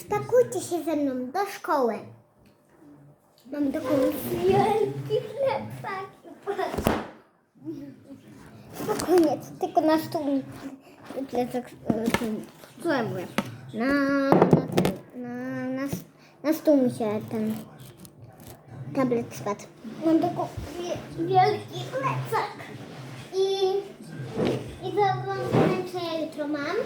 Spakujcie się ze mną do szkoły. Mam taką wielki plecak. Spokojnie, to tylko na stół plecak, co ja? Na, na, na, na, na stół mi się ten tablet spadł. Mam wie- wielki plecak. I, i zaraz wam jutro mam.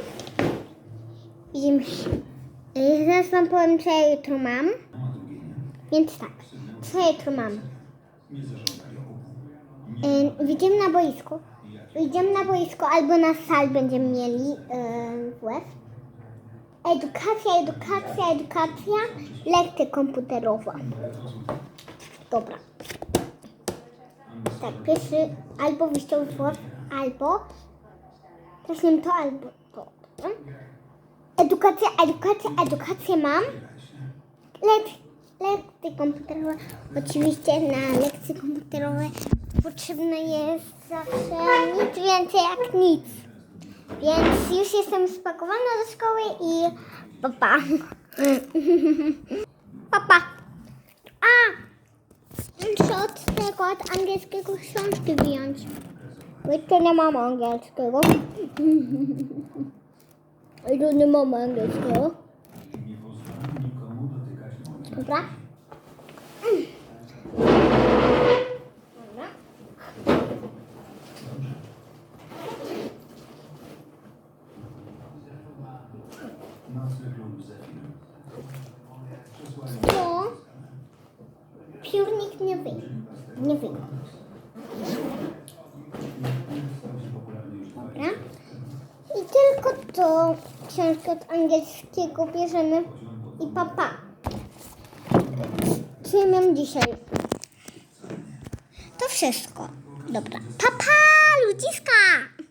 I i zaraz wam powiem, co ja jutro mam. Więc tak, co ja jutro mam? Yy, Wyjdziemy na boisko. Wyjdziemy na boisko albo na sal będziemy mieli yy. Edukacja, edukacja, edukacja. Lekcja komputerowa. Dobra. Tak, pierwszy albo wyjściowy WF, albo zaczniemy to, albo? Edukacja, edukacja, edukację mam. Lek, lekcje komputerowe. Oczywiście na lekcje komputerowe potrzebne jest zawsze nic więcej jak nic. Więc już jestem spakowana do szkoły i papa. Papa. A! Muszę od tego, od angielskiego książki wyjąć. Bo jeszcze nie mam angielskiego. I nie mam angielskiego. Dobra. Dobra. To piórnik nie wyjdzie. Nie wyjdzie. Dobra. I tylko to książkę od angielskiego bierzemy i papa. Co ja mam dzisiaj? To wszystko. Dobra. Papa, ludziska!